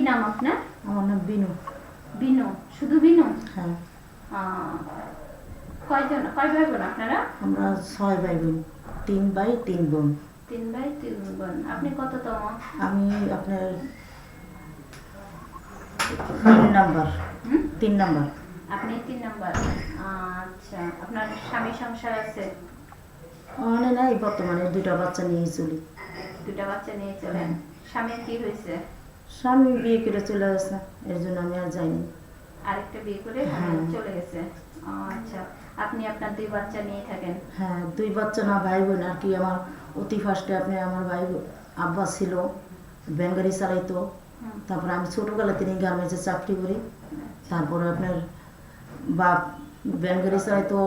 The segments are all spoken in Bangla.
কি নাম আপনার? আমার নাম বিনু। বিনু শুধু বিনু? হ্যাঁ। কয়জন কয় ভাই বোন আপনারা? আমরা ছয় ভাই বোন তিন ভাই তিন বোন। তিন ভাই তিন বোন। আপনি কততম? আমি আপনার তিন নাম্বার। তিন নাম্বার। আপনি তিন নাম্বার। আচ্ছা আপনার স্বামী সংসার আছে? অনেক নাই বর্তমানে দুটা বাচ্চা নিয়ে চলি। দুটা বাচ্চা নিয়ে চলেন। স্বামীর কি হয়েছে? স্বামী বিয়ে করে চলে গেছে এর জন্য আমি আর যাইনি। আরেকটা বিয়ে করে হ্যাঁ। চলে গেছে। আচ্ছা। আপনি আপনার দুই বাচ্চা নিয়ে থাকেন? হ্যাঁ দুই বাচ্চা না ভাই বোন আর কি আমার অতি ফার্স্টে আপনি আমার ভাই আব্বা ছিল গাড়ি চালাইতো। তারপরে আমি ছোটোবেলা তিনি গার্মেন্টসে চাকরি করি। তারপরে আপনার বাপ গাড়ি চালাইতো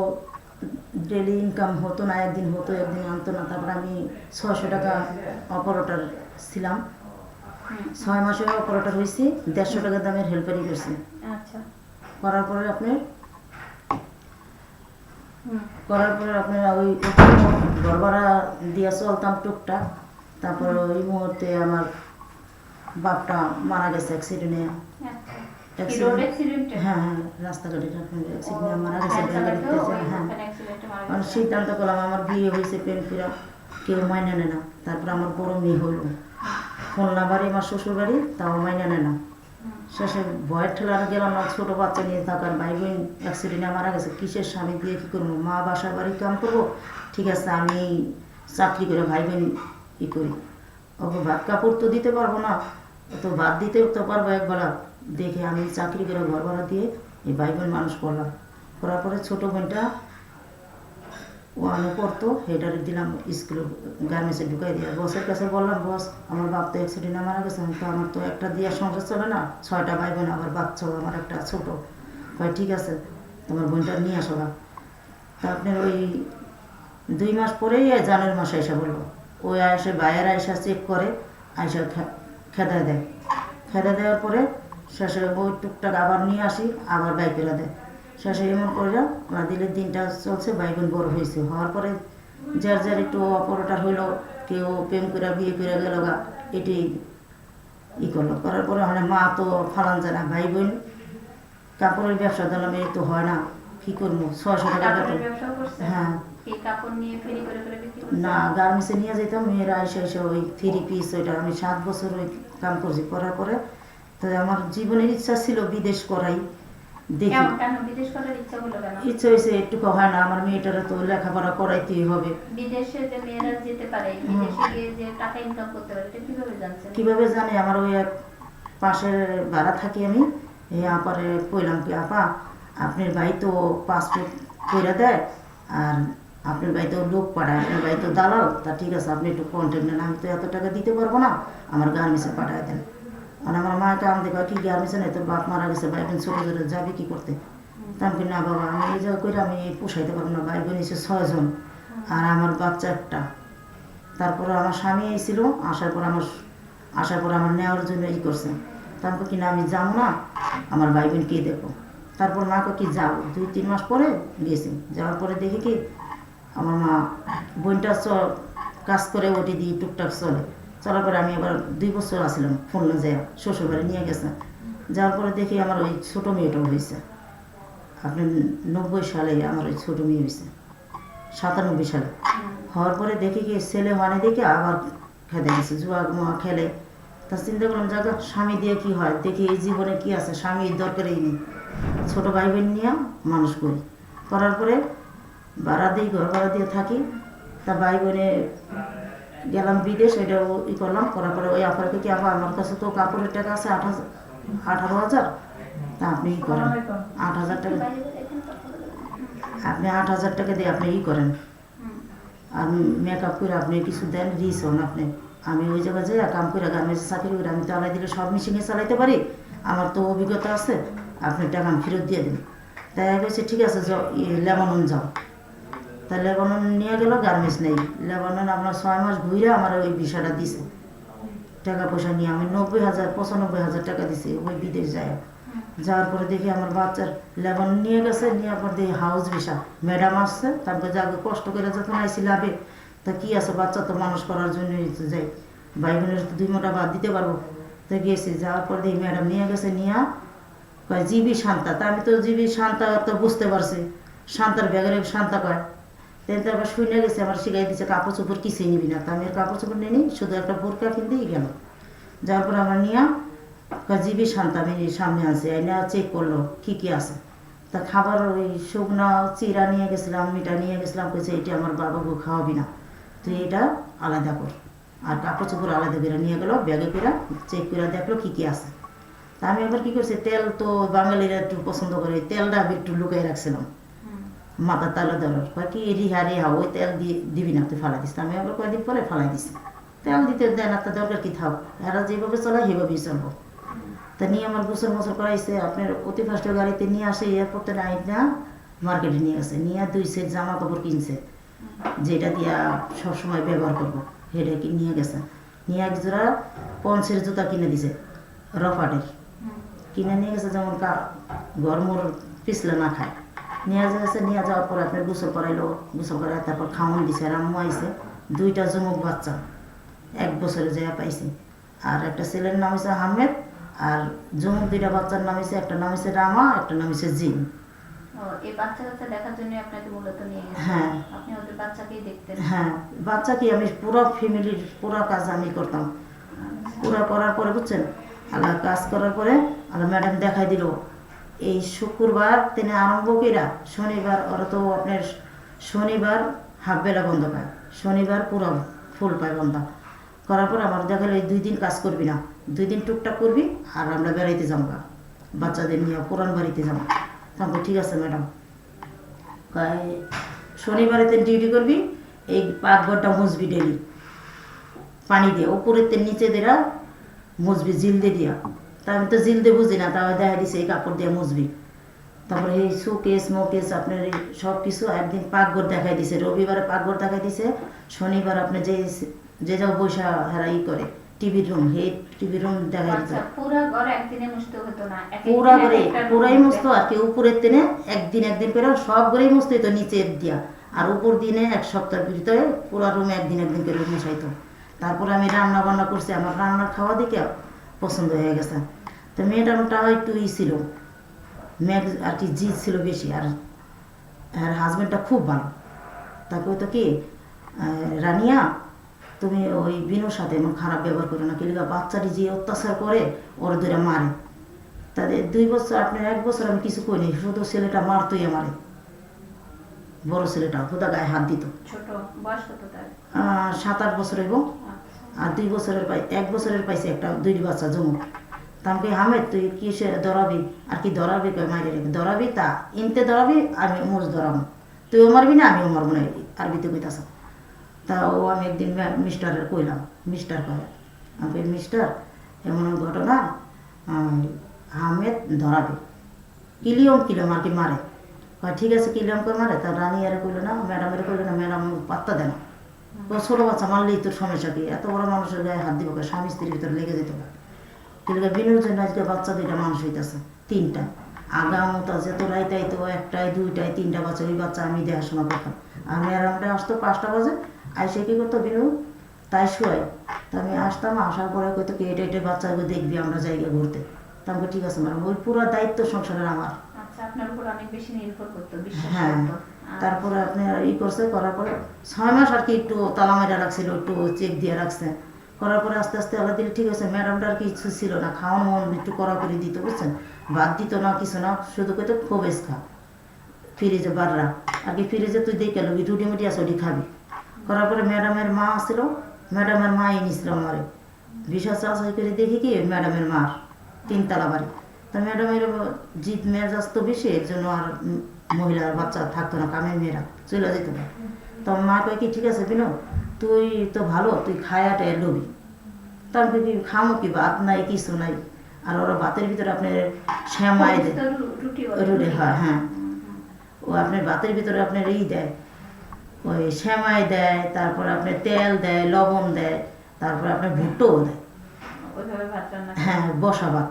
ডেলি ইনকাম হতো না একদিন হতো একদিন আনতো না। তারপরে আমি ছয়শো টাকা অপারেটর ছিলাম। ছয় মাসে অপারেটর হয়েছি দেড়শো টাকা দামের হেল্পারি করছি। আচ্ছা। করার পরে আপনার করার পরে আপনার ওই ঘর ভাড়া দিয়ে চলতাম টুকটাক তারপর ওই মুহূর্তে আমার বাপটা মারা গেছে অ্যাক্সিডেন্টে আচ্ছা। হ্যাঁ হ্যাঁ রাস্তাঘাটে অ্যাক্সিডেন্টে মারা গেছে হ্যাঁ, হ্যাঁ এ মারা আমি গেছে। সিদ্ধান্ত করলাম আমার বিয়ে হয়েছে প্রেম ফিরা কেউ মাইনে নেয় না তারপর আমার বড় মেয়ে হলো। খুলনা বাড়ি, আমার শ্বশুর বাড়ি, তাও মাইনে নেয় না। শেষে ভয়ের ঠেলানো, গেলাম না, ছোটো বাচ্চা নিয়ে থাকার ভাই বোন অ্যাক্সিডেন্টে মারা গেছে। কিসের স্বামী দিয়ে কী করব? মা বাসার বাড়ি কাম করব? ঠিক আছে, আমি চাকরি করে ভাই বোন ই করি। ওকে ভাত কাপড় তো দিতে পারব না। তো ভাত দিতে তো পারব একবেলা দেখে আমি চাকরি করে ঘর ভাড়া দিয়ে এই ভাই বোন মানুষ করলাম। করার পরে ছোটো বোনটা ওয়ানে পড়তো হেডারে দিলাম স্কুলে গার্মেন্টসে ঢুকাই দিয়ে বসের কাছে বললাম বস আমার বাপ তো অ্যাক্সিডেন্টে মারা গেছে তো, আমার তো একটা দিয়ে সংসার চলে না, ছয়টা ভাই বোন আবার বাচ্চাও আমার একটা ছোট। কয়, ঠিক আছে, তোমার বোনটা নিয়ে আসো গা। তা আপনার ওই দুই মাস পরেই জানুয়ারি মাসে এসে বলল। ওই এসে বাইরে আয়সা চেক করে আয়সা খেদা দেয়। খেদা দেওয়ার পরে শেষে ওই টুকটাক আবার নিয়ে আসি, আবার বাইক করে দেয়। শেষে এমন করে ওরা দিলে দিনটা চলছে বাইগুন বড় হয়েছে হওয়ার পরে যার যার একটু অপারেটার হইল কেউ প্রেম করে বিয়ে করে গেল গা এটি ই করল। করার পরে মানে মা তো ফালান যায় না ভাই বোন কাপড়ের ব্যবসা দিলাম এই তো হয় না কি করব? ছয়শো টাকা বেতন হ্যাঁ? না গার্মেন্টসে নিয়ে যেতাম মেয়েরা এসে এসে ওই থ্রি পিস ওইটা আমি সাত বছর ওই কাম করছি। করার পরে তো আমার জীবনের ইচ্ছা ছিল বিদেশ করাই। দেখি। কেমন কেন? বিদেশ করার ইচ্ছা হলো কেন? ইচ্ছা হয়েছে একটু হয় না আমার মেয়েটারা তো লেখাপড়া করাইতেই হবে। বিদেশে যে মেয়েরা যেতে পারে বিদেশে গিয়ে যে টাকা ইনকাম করতে পারে কীভাবে জানি? আমার ওই এক পাশের ভাড়া থাকি আমি এই আপারে কইলাম কি আপা আপনার ভাই তো পাসপোর্ট করে দেয় আর আপনার ভাই তো লোক পাঠায় আপনার ভাই তো দালাল তা ঠিক আছে আপনি একটু কন্ট্যাক্ট নেন আমি তো এত টাকা দিতে পারব না আমার গার্মেন্টসে পাঠায় দেন। আর আমার মাকে আমি দেখো কি গার্মেন্টসে নেই তোর বাপ মারা গেছে, ভাই বোন ছোটো ছোটো যাবে কি করতে? তা আমি না বাবা, আমি এই জায়গা করে আমি পোষাইতে পারব না, ভাই বোন এসে ছয়জন আর আমার বাচ্চা একটা। তারপরে আমার স্বামী এসেছিল আসার পর আমার, আসার পর আমার নেওয়ার জন্য ই করছে। তারপর কিনা আমি যাব না? আমার ভাই বোনকে দেখো? তারপর মাকে কি যাও? দুই তিন মাস পরে গেছি। যাওয়ার পরে দেখি কি, আমার মা বোনটা কাজ করে ওটি দিয়ে টুকটাক চলে। চলার পরে আমি আবার দুই বছর আসছিলাম ফোন যায় শ্বশুর বাড়ি নিয়ে গেছে। যাওয়ার পরে দেখি আমার ওই ছোটো মেয়েটাও হয়েছে আপনি নব্বই সালে আমার ওই ছোটো মেয়ে হয়েছে সাতানব্বই সালে। হওয়ার পরে দেখি কি ছেলে মানে দেখে আবার খেতে গেছে, জুয়া মুয়া খেলে। তা চিন্তা করলাম, যাক স্বামী দিয়ে কি হয়? দেখি এই জীবনে কি আছে, স্বামীর দরকারই নেই। ছোটো ভাই বোন নিয়ে মানুষ করি। করার পরে ভাড়া দিই, ঘর ভাড়া দিয়ে থাকি। তা ভাই বোনে গেলাম বিদেশ ওইটা ই করলাম, করার পরে ওই আপারকে কি আপা আমার কাছে তো কাপড়ের টাকা আছে আট হাজার আঠারো হাজার। তা আপনি ই করেন, আট হাজার টাকা। আপনি আট হাজার টাকা দিয়ে আপনি ই করেন। আর মেকআপ করে আপনি কিছু দেন রিস হন আপনি। আমি ওই জায়গায় যাই কাম করে গার্মেন্টস চাকরি করে আমি চালাই দিলে সব মেশিনে চালাইতে পারি। আমার তো অভিজ্ঞতা আছে, আপনি টাকা আমি ফেরত দিয়ে দিন। তাই বলছি, ঠিক আছে, যাও ই লেবানন যাও। তা লেবানন নিয়ে গেল গার্মেন্টস নেই। লেবানন আপনার ছয় মাস ঘুরে আমার ওই ভিসাটা দিছে। টাকা পয়সা নিয়ে আমি নব্বই হাজার, পঁচানব্বই হাজার টাকা দিছি, ওই বিদেশ যায়। যাওয়ার পরে দেখি আমার বাচ্চার লেবানন নিয়ে গেছে, নিয়ে পর দেখি হাউস ভিসা। ম্যাডাম আসছে, তারপর যাকে কষ্ট করে যখন আইসি লাভে, তা কি আছে, বাচ্চা তো মানুষ করার জন্য যাই ভাই বোনের তো দুই মোটা বাদ দিতে পারব। তো গেছি, যাওয়ার পর দেখি ম্যাডাম নিয়ে গেছে, নিয়ে কয়, জিবি শান্তা। তা আমি তো জিবি শান্তা তো বুঝতে পারছি। শান্তার ব্যাগের শান্তা কয় শুনে গেছে আমার শিখাই দিচ্ছে কাপড় চোপড় কিছুই নিবি না। আমি কাপড় চোপড় নিয়ে নিই, শুধু একটা বোরকা কিনতেই গেল। পর আমরা নিয়ে জিবি সামনে আনছি এনে চেক করল আছে। তা খাবার ওই শুকনো চিরা নিয়ে গেছিলাম নিয়ে গেছিলাম এটা আমার বাবাকে খাওয়াবি না। তুই এটা আলাদা কর। আর কাপড় চোপড় আলাদা করে নিয়ে গেলো, ব্যাগে করে চেক করে দেখল কী কী আছে। তা আমি আবার কী করছি, তেল তো বাঙালিরা একটু পছন্দ করে, তেলটা আমি একটু লুকাই রাখছিলাম। মাথার তালে দেওয়ার কয় কি রিহা রিহা ওই তেল দিয়ে দিবি না তুই ফালাই দিস আমি আবার কয়েকদিন পরে ফালাই দিছি তেল দিতে দেয় না তা দরকার কি থাক এরা যেভাবে চলে সেভাবেই চলবো তা নিয়ে আমার গোসল মোসল করাইছে আপনার অতি ফার্স্টে গাড়িতে নিয়ে আসে এয়ারপোর্টে নাইট না মার্কেটে নিয়ে গেছে নিয়ে দুই সেট জামা কাপড় কিনছে যেটা দিয়া সবসময় ব্যবহার করব সেটা কি নিয়ে গেছে নিয়ে এক জোড়া পঞ্চের জুতা কিনে দিছে রফাটের কিনে নিয়ে গেছে যেমন কা গরমর পিছলে না খায় নিয়ে গেছে নিয়ে যাওয়ার পর আপনার গোসল করাইলো গোসল করাই তারপর খাওয়ান দিছে আর আম্মু আইছে দুইটা জমক বাচ্চা এক বছরে যা পাইছি। আর একটা ছেলের নাম হয়েছে আহমেদ আর জমক দুইটা বাচ্চার নাম হয়েছে একটা নাম হয়েছে রামা একটা নাম হয়েছে জিন। ও এই বাচ্চা কাচ্চা দেখার জন্য আপনাকে মূলত নিয়ে হ্যাঁ। আপনি ওদের বাচ্চাকেই দেখতেন? হ্যাঁ বাচ্চা আমি পুরো ফ্যামিলির পুরো কাজ আমি করতাম। আচ্ছা। পুরো করার পরে বুঝছেন আল্লাহ কাজ করার পরে আল্লাহ ম্যাডাম দেখাই দিল এই শুক্রবার তিনি আরম্ভ কইরা শনিবার ওরা আপনার শনিবার হাফ বেলা বন্ধ পায়। শনিবার পুরো ফুল পায় বন্ধ। করার পর আমার দেখাল এই দুই দিন কাজ করবি না। দুই দিন টুকটাক করবি আর আমরা বেড়াইতে যাব। বাচ্চাদের নিয়ে পুরান বাড়িতে যাব। তারপর ঠিক আছে ম্যাডাম। শনিবারে তেন ডিউটি করবি, এই পাকঘরটা মুছবি ডেলি পানি দিয়ে, উপরের তেল নিচে দেরা মুছবি, জিল দিয়ে দিয়া। তা আমি তো জিল দিয়ে বুঝি না তাও দেখা দিছে এই কাপড় দিয়ে মুছবি। তারপরে এই শোকেস মোকেস আপনার এই সব কিছু একদিন পাকঘর দেখাই দিছে রবিবারে পাকঘর দেখাই দিছে শনিবার আপনি যে যে যাও বৈশা হেরা ই করে টিভির রুম হে টিভির রুম পুরো ঘর একদিনে মুছতে হতো না পুরা পুরাই। মস্ত আর কি উপরের দিনে একদিন একদিন করে সব ঘরেই নিচের দিয়া। আর উপর দিনে এক সপ্তাহের ভিতরে পুরা রুমে একদিন একদিন করে মশাইতো তারপরে আমি রান্না বান্না করছি আমার রান্নার খাওয়া দিকে পছন্দ হয়ে গেছে। তো ম্যাডামটা একটু ই ছিল। ম্যাগ আর কি জি ছিল বেশি আর আর হাজব্যান্ডটা খুব ভালো। তাকে তো কি রানিয়া তুমি ওই বিনুর সাথে এমন খারাপ ব্যবহার করো না কিলিকা বাচ্চাটি যে অত্যাচার করে ওর দুইটা মারে। তাদের দুই বছর আপনার এক বছর আমি কিছু করিনি শুধু ছেলেটা মারতই আমারে। বড় ছেলেটা হুদা গায়ে হাত দিত। ছোট বয়স কত তার? সাত আট বছর এবং। আর দুই বছরের পাই এক বছরের পাইছে একটা দুই বাচ্চা জমু তামকে হামেদ তুই কিসে ধরাবি? আর কি ধরাবি? রেখে ধরাবি তা, ইনতে ধরাবি আমি মোজ ধরাবো। তুইও মারবি না আমিও মারবো না আরবিতে কইতাছ। তা ও আমি একদিন মিস্টারের কইলাম, মিস্টার কয়, আমি মিস্টার, এমন ঘটনা হামেদ ধরাবে। কিলিয়ম কিলম আর কি মারে। ঠিক আছে, কিলিয়ম করে মারে? তা রানী আরে কইলো, না ম্যাডামের কইলো না, ম্যাডাম পাত্তা দেয় না। ও ছোটো বাচ্চা মারলেই তোর সমস্যা কি? এত বড় মানুষের গায়ে হাত দিব স্বামী স্ত্রীর ভিতরে লেগে যেত না কিন্তু বিনুর জন্য আজকে বাচ্চা দুইটা মানুষ হইতেছে তিনটা। আগামত আছে তো রাইতাই তো একটাই দুইটাই তিনটা বাচ্চা ওই বাচ্চা আমি দেখাশোনা করতাম। আর ম্যাডামটা আসতো পাঁচটা বাজে আইসে কি করতো বিনু? তাই শুয়াই তা আমি আসতাম আসার পরে কইতো কি এটা এটা বাচ্চাগুলো দেখবি আমরা জায়গা ঘুরতে। তা আমি কই, ঠিক আছে ম্যাডাম ওই পুরো দায়িত্ব সংসারের আমার। আচ্ছা আপনার উপর অনেক বেশি নির্ভর করতো বিশ্বাস হ্যাঁ। তারপরে আপনি ই করছে, করার পরে ছয় মাস আর কি একটু তালা মেরা রাখছিল, একটু চেক দিয়ে রাখছে। করার পরে আস্তে আস্তে আল্লাহ দিলে ঠিক আছে ম্যাডামটা আর কিছু ছিল না, খাওয়ানো মন একটু করা করে দিত, বুঝছেন? ভাত দিত না, কিছু না, শুধু কইতো খোবেজ খা ফ্রিজে বাররা। আর কি ফ্রিজে তুই দেখে লবি, রুটি মুটি আছে, ওটি খাবি। করার পরে ম্যাডামের মা আসছিল ম্যাডামের মা এনেছিল আমারে। বিশাল চাষ করে দেখি কি ম্যাডামের মার, তিনতলা বাড়ি। তা ম্যাডামের জিত মেজাজ তো বেশি এর জন্য আর উম মহিলার বাচ্চা থাকতো না কামের মেয়েরা চলে যেত না। তো মা কয় কি ঠিক আছে বিনো তুই তো ভালো তুই খায়াটা লবি তারপরে কি খামো কি ভাত নাই কিছু নাই। আর ওরা ভাতের ভিতরে আপনার শ্যামাই দেয় রুটি হয়। হ্যাঁ। ও আপনার ভাতের ভিতরে আপনার ই দেয় ওই শ্যামাই দেয় তারপর আপনার তেল দেয় লবণ দেয় তারপর আপনার ভুট্টোও দেয়। হ্যাঁ বসা ভাত।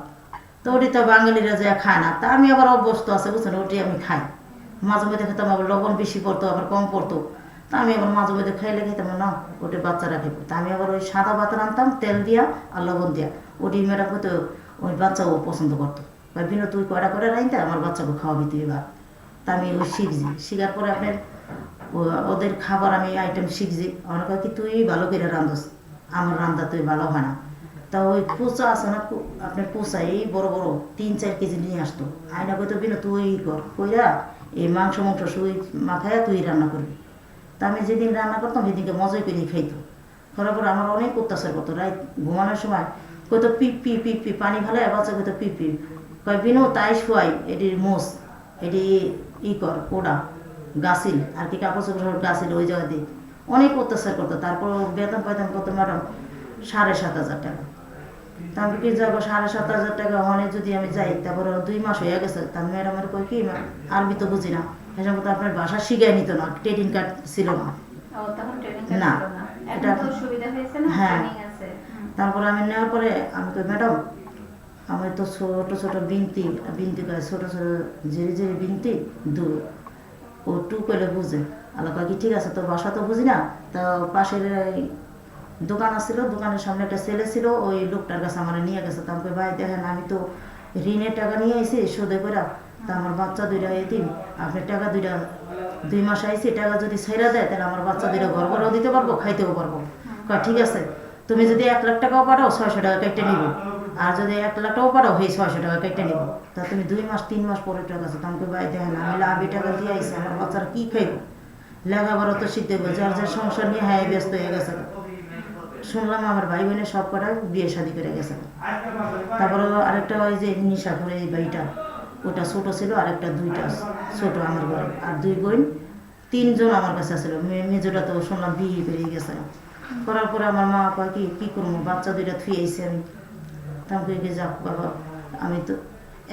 তো ওটি তো বাঙালিরা যা খায় না। তা আমি আবার অভ্যস্ত আছে, বুঝছেন? ওটি আমি খাই। মাঝে মধ্যে খেতাম, আবার লবণ বেশি পড়তো, আবার কম পড়তো। তা আমি আবার মাঝে মধ্যে খাইলে খেতাম, না, ওটা বাচ্চারা খেত। তা আমি আবার ওই সাদা ভাত রান্তাম তেল দিয়া আর লবণ দিয়া। ওটি ম্যাডাম হতো ওই বাচ্চা ও পছন্দ করতো। বা বিনো, তুই কয়টা করে রাইতে আমার বাচ্চাকে খাওয়াবি তুই এবার। তা আমি ওই শিখছি। শিখার পরে আপনার ওদের খাবার আমি আইটেম শিখছি। আমার কি, তুই ভালো করে রান্ধস আমার রান্না তুই ভালো হয় না। তা ওই পোচা আছে না আপনার পোচা, এই বড় বড়, তিন চার কেজি নিয়ে আসতো। আয়না কইতো, বিনো, তুই কর। কইরা এই মাংস মাংস সুই মাথায় তুই রান্না করবি। তা আমি যেদিন রান্না করতাম, সেদিনকে মজাই করে খাইতো। করার পর আমার অনেক অত্যাচার করতো। রাত ঘুমানোর সময় কইতো, পিপ পি পিপ পি পানি ভালো বাচ্চা কইতো, পিপ পি কয়, বিনো, তাই শুয়াই এটির মোষ, এটি ই কর ওডা গাছিল, আর কি কাপড় চোপড় গাছিল ওই জায়গা দিয়ে অনেক অত্যাচার করতো। তারপর বেতন পাইতাম কত ম্যাডাম? সাড়ে সাত হাজার টাকা। তা কি যাব? সাড়ে সাত হাজার টাকা ওখানে যদি আমি যাই তারপর দুই মাস হয়ে গেছে। তা ম্যাডামের কই কি "ম্যাম, আরবি তো বুঝি না। এসব তো আপনার ভাষা শিখাই নিত না ট্রেডিং কার্ড ছিল না। না, এটা- হ্যাঁ। তারপরে আমি নেওয়ার পরে আমি কই ম্যাডাম আমি তো ছোট ছোট বিনতি বিনতি করে ছোট ছোট ঝিরি ঝিরি বিনতি দু। ও টু করে বুঝে। আল্লাহ কি ঠিক আছে তো বাসা তো বুঝি না তো পাশের দোকান আছিল, দোকানের সামনে একটা ছেলে ছিল, ওই লোকটার কাছে আমার নিয়ে গেছে। তো আমি ভাই, দেখেন, আমি তো ঋণের টাকা নিয়ে আইছি সুদে করে তা আমার বাচ্চা দুইটা এতিম আপনি টাকা দুইটা, দুই মাস আইছি, টাকা যদি ছাইরা দেয়, তাহলে আমার বাচ্চা দুইটা ঘর ঘরেও দিতে পারব, খাইতেও পারব। ঠিক আছে, তুমি যদি এক লাখ টাকাও পাঠাও ছয়শো টাকা কেটে নিবো। আর যদি এক লাখ টাকাও পাঠাও সেই ছয়শো টাকা কেটে নিবো। তা তুমি দুই মাস, তিন মাস পরে টাকা আছে তোমাকে ভাই, দেখেন, আমি লাভি টাকা দিয়ে আইছি, আমার বাচ্চারা কি খাইব? লেখাপড়া তো শিখতে হবে যার যার সংসার নিয়ে হ্যাঁ ব্যস্ত হয়ে গেছে। শুনলাম আমার ভাই বোনের সব কটা বিয়ে শাদি করে গেছে। তারপরে আরেকটা ওই যে নিশা করে এই বাড়িটা, ওটা ছোট ছিল, আরেকটা দুইটা ছোট আমার ঘরে। আর দুই বোন, তিনজন আমার কাছে ছিল মেজোটা তো শুনলাম বিয়ে বেরিয়ে গেছে। করার পরে আমার মা কয় কি, কী করব? বাচ্চা দুইটা থুয়ে আইসি আমি। তারপরে কি, যাক বাবা, আমি তো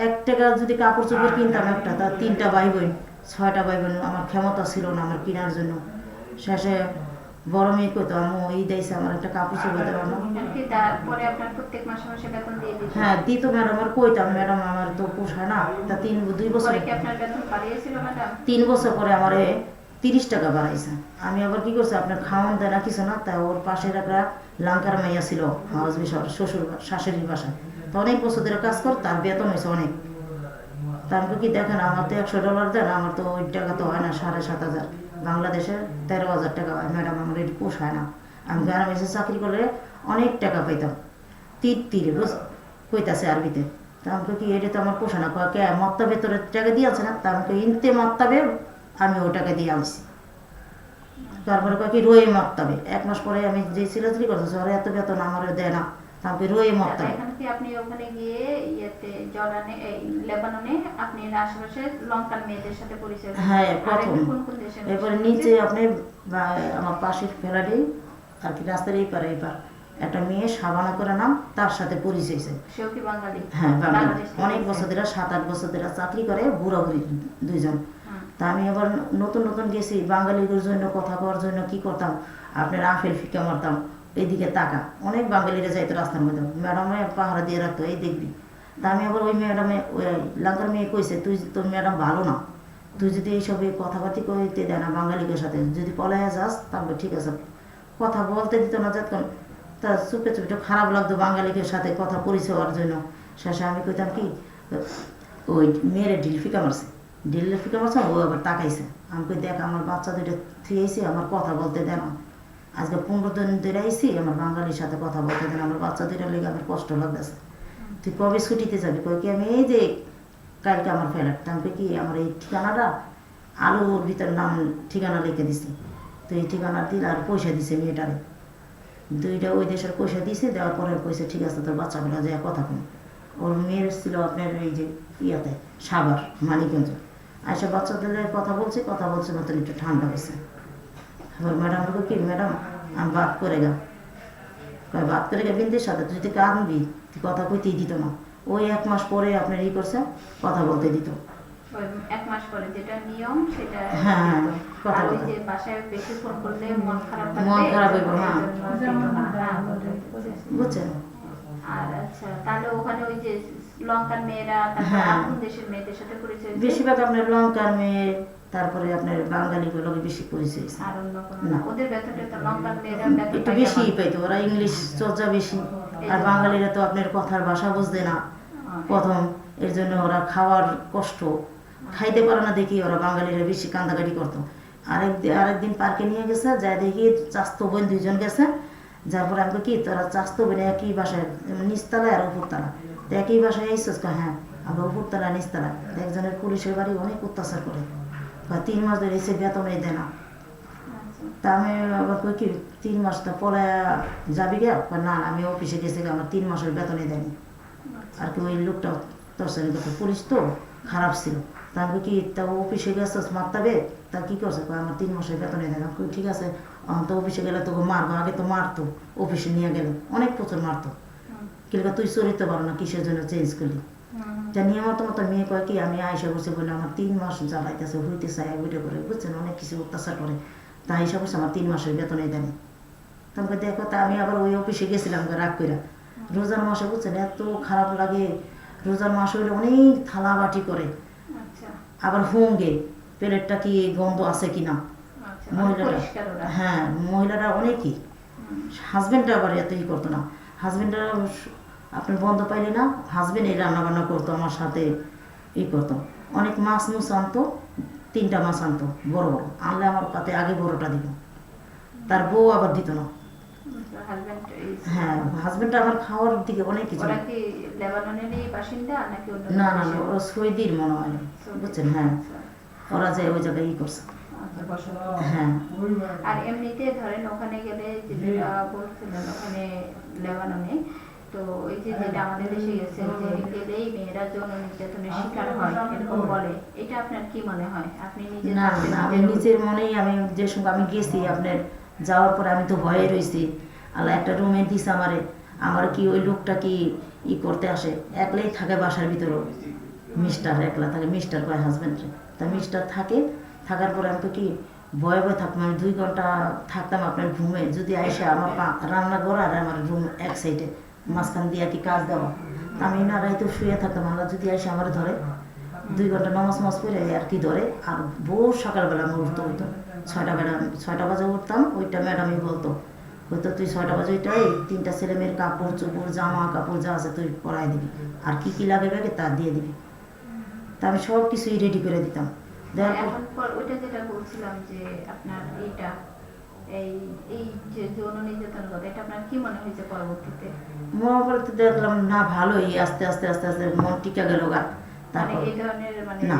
এক টাকা যদি কাপড় চোপড় কিনতাম একটা তার তিনটা ভাই বোন, ছয়টা ভাই বোন, আমার ক্ষমতা ছিল না আমার কেনার জন্য। শেষে বড় মেয়ে কইতো আমি এই দিয়েছে আমার একটা কাপড় চোপড় দেওয়া না এমনকি তারপরে আপনার প্রত্যেক মাসে মাসে বেতন দিয়ে দিত হ্যাঁ দিত ম্যাডাম আর কইতাম ম্যাডাম আমার তো পোষায় না। তা তিন দুই বছর কি আপনার বেতন বাড়িয়েছিল ম্যাডাম? তিন বছর পরে আমারে তিরিশ টাকা বাড়াইছে। আমি আবার কি করছি আপনার খাওয়ান দেয় না কিছু না তা ওর পাশের একটা লাঙ্কার মাইয়া ছিল হাউস বিশাল শ্বশুর শাশুড়ির বাসায়। তো অনেক বছর ধরে কাজ কর তার বেতন হয়েছে অনেক। তা আমি কি দেখেন আমার তো একশো ডলার দেন আমার তো ওই টাকা তো হয় না সাড়ে সাত হাজার। বাংলাদেশে তেরো হাজার টাকা হয়। ম্যাডাম, আমার এটি পোষায় না। আমি গার্মেন্টসে চাকরি করলে অনেক টাকা পাইতাম। তীর তীরে কইতাছে আরবিতে। তা আমাকে কি, এটা তো আমার পোষায় না। কে মত্তা ভেতরে টাকা দিয়ে আছে না? তা আমাকে ইনতে মত্তাবে আমি ও টাকা দিয়ে আনছি। তারপরে কয় কি, রয়ে হবে এক মাস পরে আমি যে সিলেক্টরি করতেছি, ওরা এত বেতন আমার দেয় না। তা আমাকে রয়ে এখন কি আপনি ওখানে গিয়ে ইয়েতে জর্ডানে লেবাননে আপনি আশেপাশে লঙ্কান মেয়েদের সাথে পরিচয় হ্যাঁ, প্রথম। এরপরে নিচে আপনি আমার পাশের ফেলাডি আর কি রাস্তার এই পার এই পার। একটা মেয়ে সাবানা করে নাম তার সাথে পরিচয় সেও কি বাঙালি? হ্যাঁ অনেক। বছর ধরে সাত আট বছর ধরে চাকরি করে বুড়া বুড়ি দুইজন তা আমি আবার নতুন নতুন গেছি বাঙালিদের জন্য কথা কওয়ার জন্য কি করতাম? আপনার আপেল ফিকা মারতাম। এইদিকে তাকা। অনেক বাঙালিরা যাইতো রাস্তার মধ্যে। ম্যাডামে পাহারা দিয়ে রাখতো, এই দেখবি। তা আমি আবার ওই ম্যাডামে, ওই লাঙ্কার মেয়ে কইছে, তুই তোর ম্যাডাম ভালো না। তুই যদি এইসব কথাবার্তি কইতে দেয় না বাঙালিদের সাথে, যদি পলাইয়া যাস তাহলে ঠিক আছে। কথা বলতে দিত না যতক্ষণ তা চুপে চুপে খারাপ লাগতো বাঙালিদের সাথে কথা পরিচয় হওয়ার জন্য। শেষে আমি কইতাম কি, ওই মেয়েরে ঢিল ফিকা মারছে। ঢিল ফিকা মারছে, ও আবার তাকাইছে। আমি কই, দেখ, আমার বাচ্চা দুইটা থুয়েছি আমার কথা বলতে দেয় না। আজকে পনেরো দিন ধরে আইসি আমার বাঙালির সাথে কথা বলতে দেন, আমার বাচ্চা দুইটা লেগে আমার কষ্ট লাগতেছে। তুই কবে ছুটিতে যাবি? কই কি আমি এই যে কালকে আমার ফেলার আমি কি? আমার এই ঠিকানাটা? আলুর ভিতরে নাম, ঠিকানা লিখে দিছি। তো এই ঠিকানা দিল আর পয়সা দিছে মেয়েটারে। দুইটা ওই দেশের পয়সা দিছে, দেওয়ার পরে পয়সা ঠিক আছে, তোর বাচ্চাগুলো যায় কথা কম ওর মেয়ের ছিল আপনার এই যে ইয়াতে সাবার মানিকগঞ্জ। আইসা বাচ্চাদের কথা বলছি, কথা বলছে মতন একটু ঠান্ডা হয়েছে এবার ম্যাডাম বলল কি ম্যাডাম? আমি বাদ করে গা কয় বাদ করে গা বিন্দের সাথে? তুই যদি কাঁদবি। তুই কথা কইতেই দিত না। ওই এক মাস পরে আপনার ই করছে কথা বলতে দিত। এক মাস পরে যেটা নিয়ম সেটা হ্যাঁ, হ্যাঁ, কথা আর যে বাসায় বেশি ফোন করলে মন খারাপ মন খারাপ হইবো, হ্যাঁ। ওই। বুঝছেন? আর আচ্ছা তাহলে ওখানে ওই যে লঙ্কান মেয়েরা তারপর। আপন দেশের মেয়েদের সাথে পরিচয় বেশিরভাগ আপনার লঙ্কার মেয়ে তারপরে আপনার বাঙালিগুলোকে বেশি পরিচয় না। ওদের একটু বেশি পাইতো ওরা ইংলিশ চর্চা বেশি। আর বাঙালিরা তো আপনার কথার ভাষা বুঝতে না। প্রথম এর জন্য ওরা খাওয়ার কষ্ট। খাইতে পারে না দেখি ওরা বাঙালিরা বেশি কান্দাকাটি করতো। আরেক আরেকদিন পার্কে নিয়ে গেছে যাই দেখি চাস্তো বোন দুইজন গেছে। যার পরে আমি কি তোরা চাস্তো বোন একই বাসায় নিচতলায় আর উপরতলা? তো একই বাসায় এসেছিস কয়, হ্যাঁ আমরা উপরতলা নিচতলা একজনের পুলিশের বাড়ি অনেক অত্যাচার করে। তিন মাস ধরে এসে বেতনই দেয় না। তা আমি আবার কই কি তিন মাস তো পরে যাবি গে? না না, আমি অফিসে গেছি আমার তিন মাসের বেতনই দেয়নি। আর কি ওই লোকটা তোর সঙ্গে কথা পুলিশ তো? খারাপ ছিল। তা আমি কি তা অফিসে গেছিস মারতাবে? তা কি করছে? আমার তিন মাসের বেতনে দেন। আমি কই, ঠিক আছে তো অফিসে গেলে তোকে মারবো আগে তো মারতো অফিসে নিয়ে গেলে। অনেক প্রচুর মারতো। কিন্তু তুই চরিতে পারো না কিসের জন্য চেঞ্জ করলি? তা নিয়ে মতো মেয়ে কয় কি আমি আয়সা বসে বলে আমার তিন মাস জ্বালাইতেছে হইতে চাই ওইটা করে বুঝছেন অনেক কিছু অত্যাচার করে তা আয়সা বসে আমার তিন মাসের বেতনে দেয়নি তা আমাকে দেখো তা আমি আবার ওই অফিসে গেছিলাম রাগ করে রোজার মাসে বুঝছেন এত খারাপ লাগে রোজার মাসে হইলে অনেক থালা বাটি করে আবার হোঙ্গে প্লেটটা কি গন্ধ আছে কিনা আচ্ছা মহিলারা হ্যাঁ মহিলারা অনেকই হুম, হাজবেন্ডরা আবার এত ই করতো না হাজবেন্ডরা আপনার বন্ধ পাইলে না হাজবেন্ড এই রান্না বান্না করতো আমার সাথে ই করতো। অনেক মাছ মুছ আনতো তিনটা মাছ আনতো বড় বড়। আনলে আমার পাতে আগে বড়টা দিত। তার বউ আবার দিত না। হাজবেন্ড হ্যাঁ হাজবেন্ডটা আমার খাওয়ার দিকে অনেক কিছু ওরা কি লেবাননেরই বাসিন্দা নাকি না না না দেশের? ওরা সৌদির মনে হয়। বুঝছেন? হ্যাঁ। আচ্ছা, ওরা যে ওই জায়গায় ই করছে। আচ্ছা। হ্যাঁ। আর এমনিতে ধরেন ওখানে গেলে যে যেটা বলছিলেন ওখানে লেবাননে তো এই যে যেটা আমাদের দেশে গেছে যে গেলেই মেয়েরা যৌন নির্যাতনের শিকার হয় এরকম বলে। এটা আপনার কি মনে হয়? আপনি নিজে না আমি নিজের মনেই আমি যে সঙ্গে আমি গেছি আপনার যাওয়ার পরে আমি তো ভয়ে রয়েছি আল্লাহ একটা রুমে দিস আমারে। আমার কি ওই লোকটা কি ই করতে আসে? একলাই থাকে বাসার ভিতরে। মিস্টার একলা থাকে মিস্টার কয় হাজব্যান্ডে তা মিস্টার থাকে থাকার পরে আমি তো কি ভয়ে ভয়ে থাকতাম। আমি দুই ঘণ্টা থাকতাম আপনার রুমে। যদি আইসে আমার রান্না আর আমার রুম এক সাইডে মাঝখান দিয়ে কি কাজ দেওয়া। আমি না রাইতে শুয়ে থাকতাম আল্লাহ যদি আইসে আমার ধরে। দুই ঘণ্টা নামাজ মাস পড়ে আর কি ধরে আর ভোর সকালবেলা আমি উঠতে হইতো। ছয়টা বেলা ছয়টা বাজে উঠতাম ওইটা ম্যাডামই বলতো হয়তো তুই ছয়টা বাজে ওইটাই তিনটা ছেলে মেয়ের কাপড় চোপড় জামা কাপড় যা আছে তুই পরাই দিবি। আর কি কি লাগে ব্যাগে তা দিয়ে দিবি। তা আমি সব কিছুই রেডি করে দিতাম। দেওয়ার পর ওইটা যেটা বলছিলাম যে আপনার এইটা এই এই যে যৌন নির্যাতন কথা এটা আপনার কি মনে হয়েছে পরবর্তীতে? মনে করে দেখলাম না ভালোই আস্তে আস্তে আস্তে আস্তে মন টিকা গেল গা। মানে তারপর এই ধরনের মানে না।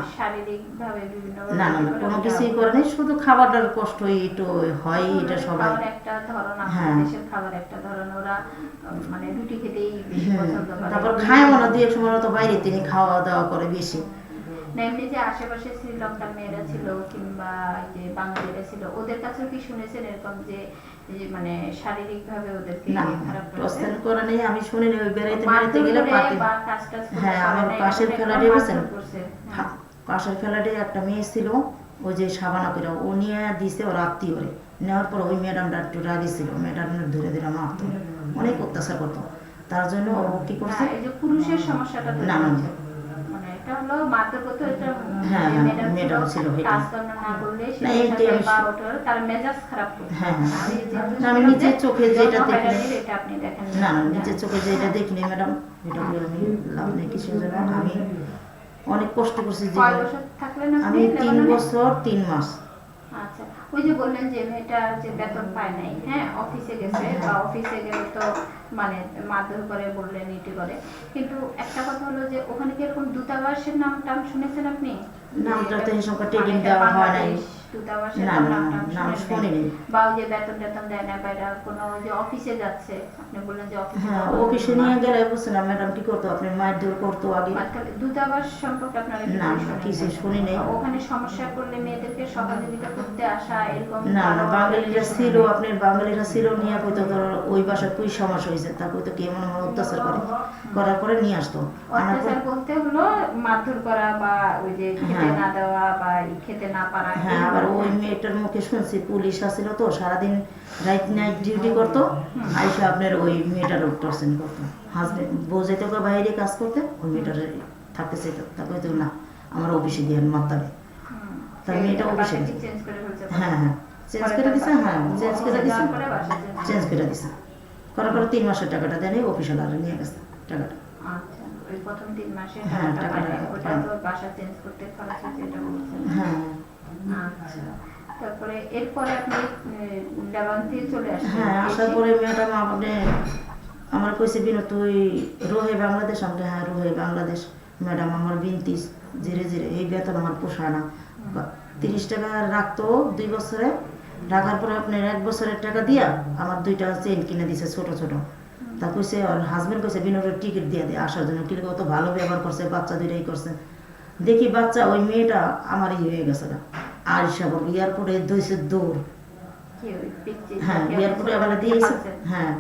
বিভিন্ন না না না কোনো কিছুই করেনি শুধু খাবারটার কষ্ট একটু হয় এটা সবাই। একটা ধরন আমাদের হ্যাঁ। দেশের খাবার একটা ধরন ওরা মানে রুটি খেতেই বেশি পছন্দ করে। তারপর না দুই এক সময় তো বাইরে তিনি খাওয়া দাওয়া করে বেশি। এমনি যে আশেপাশে শ্রীলঙ্কার মেয়েরা ছিল কিংবা যে বাঙালিরা ছিল ওদের কাছেও কি শুনেছেন এরকম যে মানে শারীরিক ভাবে ওদেরকে না খারাপ করেছে? টস্টেন করে নেই আমি শুনিনি ওই বেড়াইতে বেড়াইতে গেলে হ্যাঁ, আমার পাশের একটা বুঝছেন? হ্যাঁ। হা- পাশের ফেলাটে একটা মেয়ে ছিল ওই যে সাবানা করে ও নিয়ে দিছে ওর আত্মীয় করে নেওয়ার পর ওই ম্যাডামটা একটু রাগি ছিল ম্যাডাম ধরে ধরে মারতো অনেক অত্যাচার করতো তার জন্য ও কি করছে এই যে পুরুষের সমস্যাটা না, এটা হলো এটা হ্যাঁ, ছিল, না এইটাই আমি তার মেজাজ খারাপ না, আমি নিজের চোখে যেটা দেখি- দেখেন না। না নিজের চোখে যেটা দেখিনি ম্যাডাম এটা বলে আমি লাভ নেই কিছু। জন্য আমি অনেক কষ্ট করছি জীবনে আমি তিন বছর তিন মাস। ওই যে বললেন যে মেয়েটা যে বেতন পায় নাই হ্যাঁ অফিসে গেছে বা অফিসে গেলে তো মানে মারধর করে বললেন ইটি করে। কিন্তু একটা কথা হলো যে ওখানে কি এরকম দূতাবাসের নাম টাম শুনেছেন আপনি? নামটা তো এই সময় মানে ট্রেনিং এটা দেওয়া হয় নাই। নাম শুনেন। বা ওই যে বেতন টেতন দেয় না বা কোনো যে অফিসে যাচ্ছে আপনি বললেন যে অফিসে হ্যাঁ অফিসে নিয়ে গেলে বুঝছে ম্যাডাম কি করতো আপনি মায়ের করতো আগে। দূতাবাস সম্পর্কে আপনারা না, না, কিছু শুনি নাই। ওখানে সমস্যা করলে মেয়েদেরকে সহযোগিতা করতে আসা এরকম না না বাঙালিরা ছিল আপনার বাঙালিরা ছিল নিয়ে কইতো ধর ওই বাসায় কুই সমস্যা হয়েছে তা কইতো কে মনে হয় অত্যাচার করে। করার পরে নিয়ে আসতো। অত্যাচার বলতে হলো মারধর করা বা ওই যে খেতে হ্যাঁ। না দেওয়া বা খেতে না পারা হ্যাঁ আবার ওই মেয়েটার মুখে শুনছি পুলিশ আসছিল তো সারাদিন রাইট নাইট ডিউটি করতো আইসা আপনার ওই মেয়েটার টর্চেন করতো। হাজবেন্ড বউ যেতে বাইরে কাজ করতে ওই মেয়েটার থাকতে চাইতো। তাকে হয়তো না আমার অফিসে দিয়ে মাত্তাবে হুম। তার মেয়েটা অফিসে কি গেছে। চেঞ্জ হ্যাঁ হ্যাঁ চেঞ্জ করে দিছে হ্যাঁ চেঞ্জ করে দিছে। চেঞ্জ করে দিছে। করার পরে তিন মাসের টাকাটা দেয় অফিসে আর নিয়ে গেছে টাকাটা। আচ্ছা ওই প্রথম তিন মাসে হ্যাঁ, টাকাটা টাকাটা, ওটা হ্যাঁ। তো বাসা চেঞ্জ করতে খরচ হচ্ছে এটা বলছেন। হ্যাঁ। আচ্ছা। তারপরে এরপরে আপনি লেবান্তি চলে আসেন হ্যাঁ আসার পরে ম্যাডাম আপনি আমার কইছে বিনো তুই রোহে বাংলাদেশ। আমাকে হ্যাঁ রোহে বাংলাদেশ। ম্যাডাম আমার বিনতি ধীরে ধীরে এই বেতন আমার পোষায় না। তিরিশ টাকা রাখতো দুই বছরে। রাখার পরে আপনার এক বছরের টাকা দিয়া আমার দুইটা চেন কিনে দিছে ছোট ছোট। তা কইছে ওর হাজবেন্ড কইছে বিনোর টিকিট দিয়ে দিয়ে আসার জন্য। কিন্তু কত ভালো ব্যবহার করছে বাচ্চা দুইটাই করছে। দেখি বাচ্চা ওই মেয়েটা আমারই হয়ে গেছে না আর এয়ারপোর্টে দইছে দৌড়। হ্যাঁ এয়ারপোর্টে আবার দিয়েছে। হ্যাঁ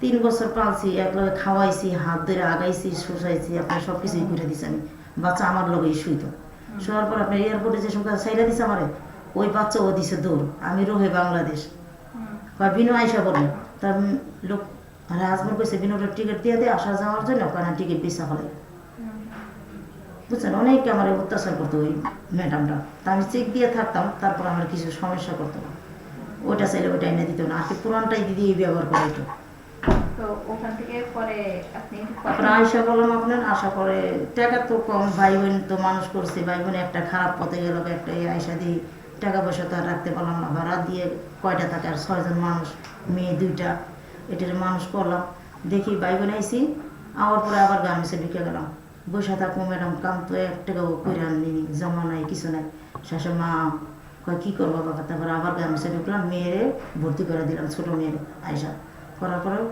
তিন বছর পালছি একলগে খাওয়াইছি হাত ধরে আগাইছি শুসাইছি আপনার সব কিছুই করে দিছি আমি। বাচ্চা আমার লগেই শুইতো শোয়ার পর আপনার এয়ারপোর্টে যে সময় সাইডা দিছে আমারে ওই বাচ্চা ও দিছে দৌড়। আমি রোহে বাংলাদেশ। বা বিনু আইসা বলল তার লোক আর হাজবেন্ড কইছে টিকিট দিয়ে দে আসা যাওয়ার জন্য ওখানে টিকিট বেচা হুম, বুঝছেন? অনেক আমার অত্যাচার করতো ওই ম্যাডামটা। তা আমি চেক দিয়ে থাকতাম তারপর আমার কিছু সমস্যা করতো না। ওইটা চাইলে ওইটা এনে দিত না। আর পুরানটাই দিদি ব্যবহার করে তো ওখান থেকে পরে আপনি তারপরে আয়সা বললাম আপনার আশা করে টাকা তো কম ভাই বোন তো মানুষ করছে। ভাই বোন একটা খারাপ পথে গেল একটা আয়সা দিয়ে টাকা পয়সা তো আর রাখতে পারলাম না। ভাড়া দিয়ে কয়টা থাকে? আর ছয়জন মানুষ মেয়ে দুইটা। এটার মানুষ করলাম। দেখি ভাই বোন আইসি আওয়ার পরে আবার গার্মেন্টসে ঢুকে গেলাম। বসে থাকব ম্যাডাম কাম তো এক টাকাও করে আনি জমা নাই কিছু নাই। শেষে মা কয় কী করব বাবা? তারপরে আবার গার্মেন্টসে ঢুকলাম মেয়েরে ভর্তি করে দিলাম ছোটো মেয়ের আয়সা করার পরেও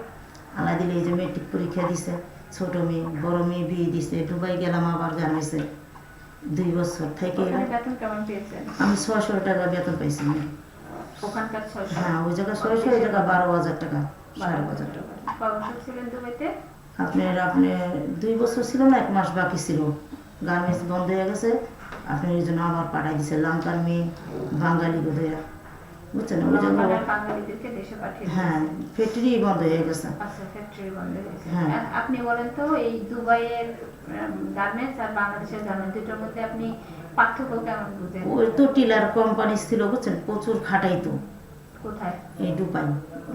আল্লাহ দিলে এই যে মেট্রিক পরীক্ষা দিছে ছোট মেয়ে বড় মেয়ে বিয়ে দিছে দুবাই গেলাম আবার গার্মেন্টসে দুই বছর থেকে আমি ছয়শো টাকা বেতন পাইছি। হ্যাঁ ওই জায়গায় ছয়শো ওই জায়গায় বারো হাজার টাকা বারো হাজার টাকা। আপনার আপনি দুই বছর ছিল না এক মাস বাকি ছিল। গার্মেন্টস বন্ধ হয়ে গেছে আপনি এই জন্য আমার পাঠাই দিছে লঙ্কার মেয়ে বাঙালি বোধহয় বুঝছেন? ওই জন্য হ্যাঁ ফ্যাক্টরি বন্ধ হয়ে গেছে। আচ্ছা হ্যাঁ। আপনি বলেন তো এই দুবাইয়ের গার্মেন্টস আর বাংলাদেশের গার্মেন্টস দুটোর মধ্যে আপনি পার্থক্য কেমন বুঝেন? ওই তো টিলার কোম্পানি ছিল বুঝছেন? প্রচুর খাটাইতো। কোথায়? এই দুপাই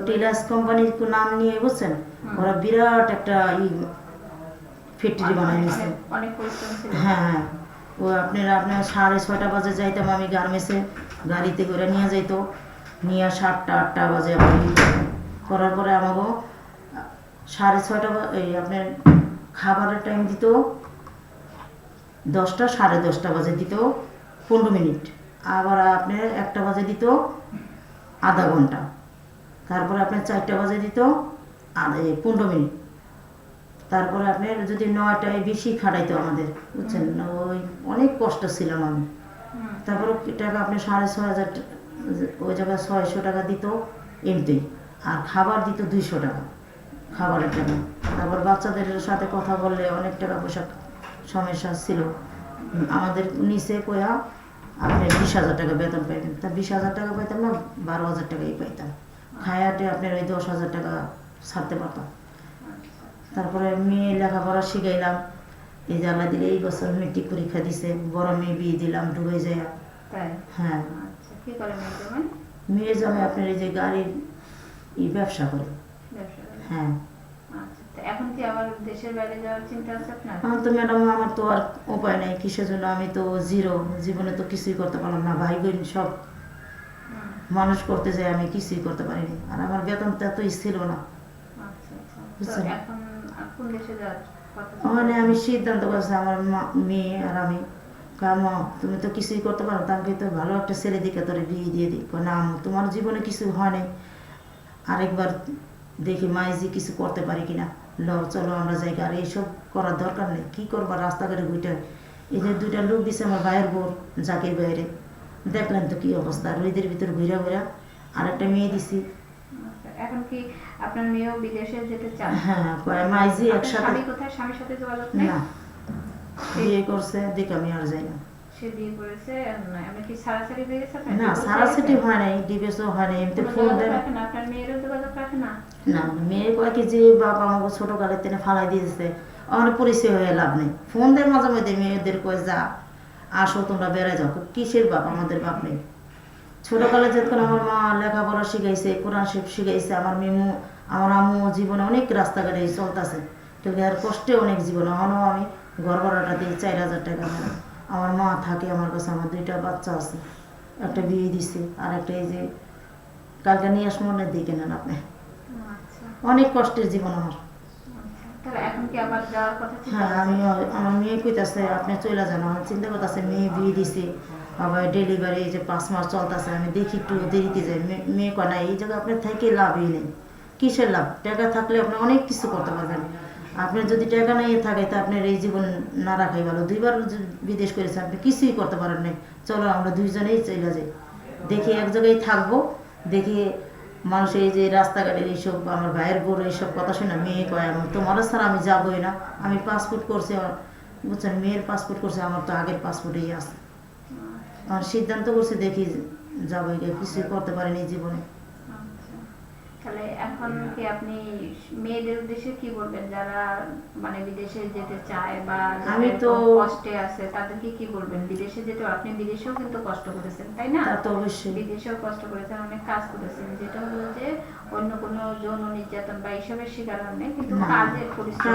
টেলার্স কোম্পানির নাম নিয়ে বুঝছেন। ওরা বিরাট একটা ই ফ্যাক্টরি বানাই নিছে। হ্যাঁ। ও আপনার আপনার সাড়ে ছয়টা বাজে যাইতাম আমি গার্মেন্টসে গাড়িতে করে নিয়ে যাইতো। নিয়ে সাতটা আটটা বাজে আপনি করার পরে আমাকে সাড়ে ছয়টা এই আপনার খাবারের টাইম দিত। দশটা সাড়ে দশটা বাজে দিত পনেরো মিনিট। আবার আপনার একটা বাজে দিত আধা ঘণ্টা। তারপরে আপনার চারটা বাজে দিত আর এই পনেরো মিনিট। তারপরে আপনার যদি নয়টায় বেশি খাটাইতো আমাদের বুঝছেন? ওই অনেক কষ্ট ছিলাম আমি। তারপরে টাকা আপনি সাড়ে ছয় হাজার ওই জায়গায় ছয়শো টাকা দিত এমনি আর খাবার দিত দুইশো টাকা খাবারের টাকা তারপর বাচ্চাদের সাথে কথা বললে অনেক টাকা পয়সা সমস্যা ছিল। আমাদের নিচে কোয়া আপনি বিশ হাজার টাকা বেতন পাইতেন। তা বিশ হাজার টাকা পাইতাম না বারো হাজার টাকাই পাইতাম। খায়াটে আপনার ওই দশ হাজার টাকা ছাড়তে পারতাম। তারপরে মেয়ে লেখাপড়া শিখাইলাম। এই জ্বালা দিলে এই বছর মেট্রিক পরীক্ষা দিছে বড় মেয়ে বিয়ে দিলাম ডুবে যায়। হ্যাঁ। আচ্ছা মেয়ে জমে আপনার এই যে গাড়ির ই ব্যবসা করে। হ্যাঁ। আচ্ছা এখন কি আবার দেশের বাইরে যাওয়ার চিন্তা আছে আপনার? আমার তো ম্যাডাম আমার তো আর উপায় নাই কিসের জন্য? আমি তো জিরো জীবনে তো কিছুই করতে পারলাম না ভাই বোন সব। মানুষ করতে যাই আমি কিছুই করতে পারিনি। আর আমার বেতন তো এতই ছিল না। বুঝছেন? ওখানে আমি সিদ্ধান্ত করছি আমার মেয়ে আর আমি। কাম তুমি তো কিছুই করতে পারো তাকে তো ভালো একটা ছেলে দিকে তোর বিয়ে দিয়ে দিই। না তোমার জীবনে কিছু হয় নাই আরেকবার দেখি মাইজি কিছু করতে পারি কিনা। ল চলো আমরা যাই। আর এইসব করার দরকার নেই। কি করবা রাস্তাঘাটে ঘুইটা এই যে দুইটা লোক দিছে আমার ভাইয়ের বোর জাকির বাইরে দেখলেন তো কি অবস্থা। আর ওইদের ভিতরে ঘুরা ঘুরা আরেকটা মেয়ে দিছি। আচ্ছা, এখন কি আপনার মেয়েও বিদেশে যেতে চান? হ্যাঁ মাইজি একসাথে স্বামী কোথায়? স্বামীর সাথে যোগাযোগ নেই? না। বিয়ে করছে দেখ আমি আর যাই না সে সে বিয়ে করেছে না, কি সারাসারি হয়ে গেছে না divorce হয়ে সারাসিটি গেছে? হয় নাই ডিভোর্সও হয় নাই এমনি ফোন যোগাযোগ দেয়। রাখে না? আপনার মেয়েরও যোগাযোগ রাখে না? না মেয়ে কয় কি যে বাবা আমাকে ছোট কালে তেনে ফালাই দিয়েছে আমার পরিচয় হয়ে লাভ নেই। ফোন দেয় মাঝে মধ্যে মেয়েদের কয়ে যা আসো তোমরা বেড়ে যাও। কিসের বাপ? আমাদের বাপ নেই। ছোটকালে যখন আমার মা লেখাপড়া শিখাইছে কোরআন শিব শিখাইছে আমার মেমু আমার আম্মু জীবনে অনেক রাস্তাঘাটে চলতেছে। তো আর কষ্টে অনেক জীবন। এখনও আমি ঘর ভাড়াটা দিই চার হাজার টাকা। আমার মা থাকে আমার কাছে আমার দুইটা বাচ্চা আছে। একটা বিয়ে দিছে আর একটা এই যে কালকে নিয়ে আসব না দিকে নেন আপনি। আচ্ছা, অনেক কষ্টের জীবন আমার। আচ্ছা। হ্যাঁ আমি আমার মেয়ে কইতাছে আপনি চলে যান। আমার চিন্তা করতেছে মেয়ে বিয়ে দিছে। আবার ডেলিভারি যে পাঁচ মাস চলতেছে, আমি দেখি একটু দেরিতে যাই। মেয়ে- মেয়ে কয়, না, এই জায়গায় আপনার থেকে লাভই নেই। কিসের লাভ? টাকা থাকলে আপনি অনেক কিছু করতে পারবেন। আপনার যদি টাকা নাই থাকে, তা আপনার এই জীবন না রাখাই ভালো। দুইবার বিদেশ করেছে, আপনি কিছুই করতে পারেন নাই। চলো, আমরা দুইজনেই চলে যাই। দেখি এক জায়গায় থাকব। দেখি মানুষ এই যে রাস্তাঘাটের এইসব আমার ভাইয়ের বোর এইসব কথা শুনে মেয়ে কয় আমি তোমার ছাড়া আমি যাবোই না। আমি পাসপোর্ট করছি, আমার- বুঝছেন, মেয়ের পাসপোর্ট করছে, আমার তো আগের পাসপোর্টেই আছে। আমার সিদ্ধান্ত করছি দেখি যাব কিছুই করতে পারিনি জীবনে। আচ্ছা। তাহলে এখন কি আপনি মেয়েদের উদ্দেশ্যে কি বলবেন? যারা মানে বিদেশে যেতে চায় বা আমি তো- কষ্টে আছে তাদেরকে কি বলবেন? বিদেশে যেতে আপনি বিদেশেও কিন্তু কষ্ট করেছেন তাই না? তা তো অবশ্যই। বিদেশেও কষ্ট করেছেন অনেক কাজ করেছেন যেটা হলো যে অন্য কোনো যৌন নির্যাতন বা এইসবের শিকার হন নাই কিন্তু কাজের পরিশ্রম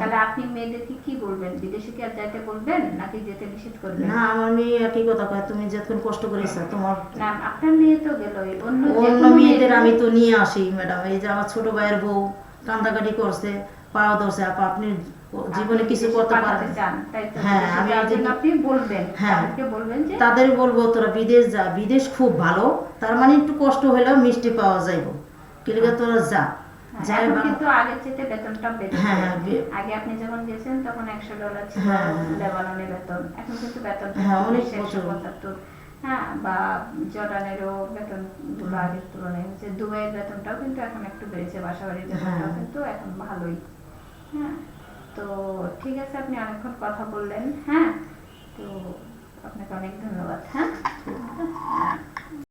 তাহলে আপনি মেয়েদেরকে কি বলবেন? বিদেশে কি আর যাইতে বলবেন নাকি যেতে নিষেধ করবেন? না আমার মেয়ে একই কথা কয় তুমি যতক্ষণ কষ্ট করেছ তোমার না আপনার মেয়ে তো গেলই। অন্য অন্য মেয়েদের আমি তো নিয়ে আসি ম্যাডাম। এই যে আমার ছোট ভাইয়ের বউ কান্দাকাটি করছে পাওয়া ধরছে আপনি জীবনে কিছু করতে চান, হ্যাঁ, আমি আপনি বলবেন হ্যাঁ। বলবেন যে তাদের বলব তোরা বিদেশ যা বিদেশ খুব ভালো। তার মানে একটু কষ্ট হলেও মিষ্টি পাওয়া যাইব। কিন্তু তোরা যা। হ্যাঁ, কিন্তু চেয়ে বেতনটা হ্যাঁ, হ্যাঁ, আগে আপনি যখন গেছেন তখন একশো ডলার ছিল। লেবাননে বেতন। এখন কিন্তু বেতন হ্যাঁ, অনেক পঁচাত্তর। হ্যাঁ বা জর্ডানেরও বেতনগুলো আগের তুলনায় হচ্ছে দুবাইয়ের বেতনটাও কিন্তু এখন একটু বেড়েছে বাসাবাড়ির বেতনটাও। কিন্তু এখন ভালোই। হ্যাঁ। তো ঠিক আছে আপনি অনেকক্ষণ কথা বললেন হ্যাঁ? তো আপনাকে অনেক ধন্যবাদ হ্যাঁ?